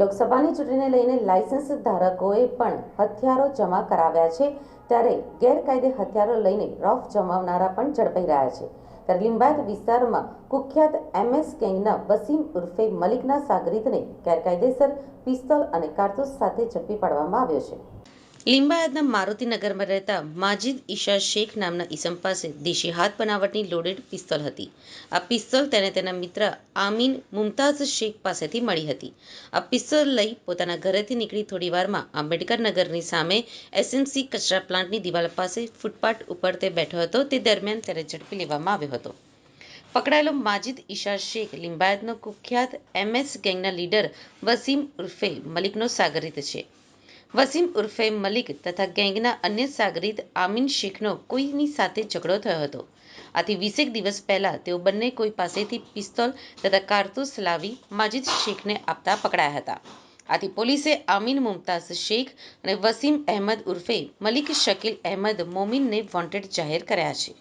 લોકસભાની ચૂંટણીને લઈને લાયસન્સ ધારકોએ પણ હથિયારો જમા કરાવ્યા છે, ત્યારે ગેરકાયદે હથિયારો લઈને રફ જમાવનારા પણ ઝડપાઈ રહ્યા છે. ત્યારે લિંબાયત વિસ્તારમાં કુખ્યાત એમએસ ગેંગના વસીમ ઉર્ફે મલિકના સાગરીતને ગેરકાયદેસર પિસ્તોલ અને કારતૂસ સાથે ઝડપી પાડવામાં આવ્યો છે. લિંબાયતના મારુતિનગરમાં રહેતા માજીદ ઈશા શેખ નામના ઈસમ પાસે દેશી હાથ બનાવટની લોડેડ પિસ્તોલ હતી. આ પિસ્તોલ તેને તેના મિત્ર આમીન મુમતાઝ શેખ પાસેથી મળી હતી. આ પિસ્તોલ લઈ પોતાના ઘરેથી નીકળી થોડીવારમાં આંબેડકર નગરની સામે એસએમસી કચરા પ્લાન્ટની દિવાલ પાસે ફૂટપાથ ઉપર તે બેઠો હતો. તે દરમિયાન તેને ઝડપી લેવામાં આવ્યો હતો. પકડાયેલો માજિદ ઈશા શેખ લિંબાયતનો કુખ્યાત એમએસ ગેંગના લીડર વસીમ ઉર્ફે મલિકનો સાગરિત છે. વસીમ ઉર્ફે મલિક તથા ગેંગના અન્ય સાગરીત આમીન શેખનો કોઈની સાથે ઝઘડો થયો હતો. આથી વીસેક દિવસ પહેલા તેઓ બંને કોઈ પાસેથી પિસ્તોલ તથા કારતૂસ લાવી માજિદ શેખને આપતા પકડાયા હતા. આથી પોલીસે આમીન મુમતાઝ શેખ અને વસીમ અહેમદ ઉર્ફે મલિક શકીલ અહેમદ મોમીનને વોન્ટેડ જાહેર કર્યા છે.